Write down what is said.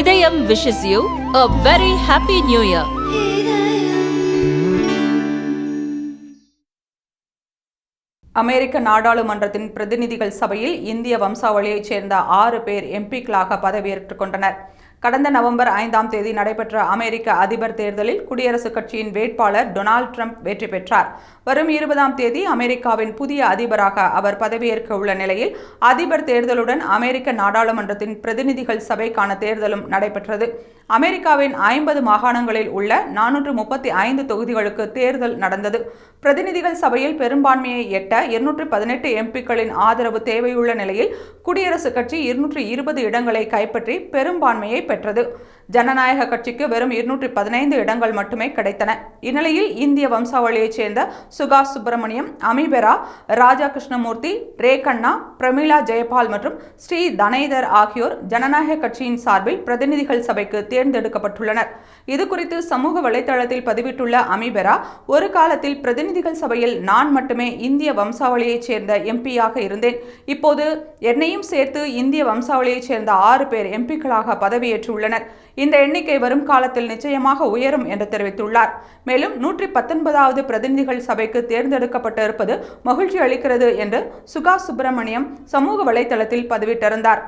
இதயம் wishes you a very happy new year. அமெரிக்க நாடாளுமன்றத்தின் பிரதிநிதிகள் சபையில் இந்திய வம்சாவளியைச் சேர்ந்த ஆறு பேர் எம்பிக்களாக பதவியேற்றுக் கொண்டனர். கடந்த நவம்பர் ஐந்தாம் தேதி நடைபெற்ற அமெரிக்க அதிபர் தேர்தலில் குடியரசுக் கட்சியின் வேட்பாளர் டொனால்ட் ட்ரம்ப் வெற்றி பெற்றார். வரும் இருபதாம் தேதி அமெரிக்காவின் புதிய அதிபராக அவர் பதவியேற்க உள்ள நிலையில் அதிபர் தேர்தலுடன் அமெரிக்க நாடாளுமன்றத்தின் பிரதிநிதிகள் சபைக்கான தேர்தலும் நடைபெற்றது. அமெரிக்காவின் ஐம்பது மாகாணங்களில் உள்ள நானூற்று முப்பத்தி ஐந்து தொகுதிகளுக்கு தேர்தல் நடந்தது. பிரதிநிதிகள் சபையில் பெரும்பான்மையை எட்ட இருநூற்று பதினெட்டு எம்பிக்களின் ஆதரவு தேவையுள்ள நிலையில் குடியரசுக் கட்சி இருநூற்று இருபது இடங்களை கைப்பற்றி பெரும்பான்மையை பெற்றது. ஜனநாயக கட்சிக்கு வெறும் இருநூற்றி பதினைந்து இடங்கள் மட்டுமே கிடைத்தன. இந்நிலையில் இந்திய வம்சாவளியைச் சேர்ந்த சுகாஷ் சுப்பிரமணியம் அமிபெரா ராஜா கிருஷ்ணமூர்த்தி ரேகண்ணா பிரமிளா ஜெயபால் மற்றும் ஸ்ரீ தனேதர் ஆகியோர் ஜனநாயக கட்சியின் சார்பில் பிரதிநிதிகள் சபைக்கு தேர்ந்தெடுக்கப்பட்டுள்ளனர். இதுகுறித்து சமூக வலைதளத்தில் பதிவிட்டுள்ள அமிபெரா ஒரு காலத்தில் பிரதிநிதிகள் சபையில் நான் மட்டுமே இந்திய வம்சாவளியைச் சேர்ந்த எம்பியாக இருந்தேன். இப்போது என்னையும் சேர்த்து இந்திய வம்சாவளியைச் சேர்ந்த ஆறு பேர் எம்பிக்களாக பதவியேற்றுள்ளனர். இந்த எண்ணிக்கை வரும் காலத்தில் நிச்சயமாக உயரும் என்று தெரிவித்துள்ளார். மேலும் நூற்றி பத்தொன்பதாவது பிரதிநிதிகள் சபைக்கு தேர்ந்தெடுக்கப்பட்டு இருப்பது மகிழ்ச்சி அளிக்கிறது என்று சுகா சுப்பிரமணியம் சமூக வலைதளத்தில் பதிவிட்டிருந்தார்.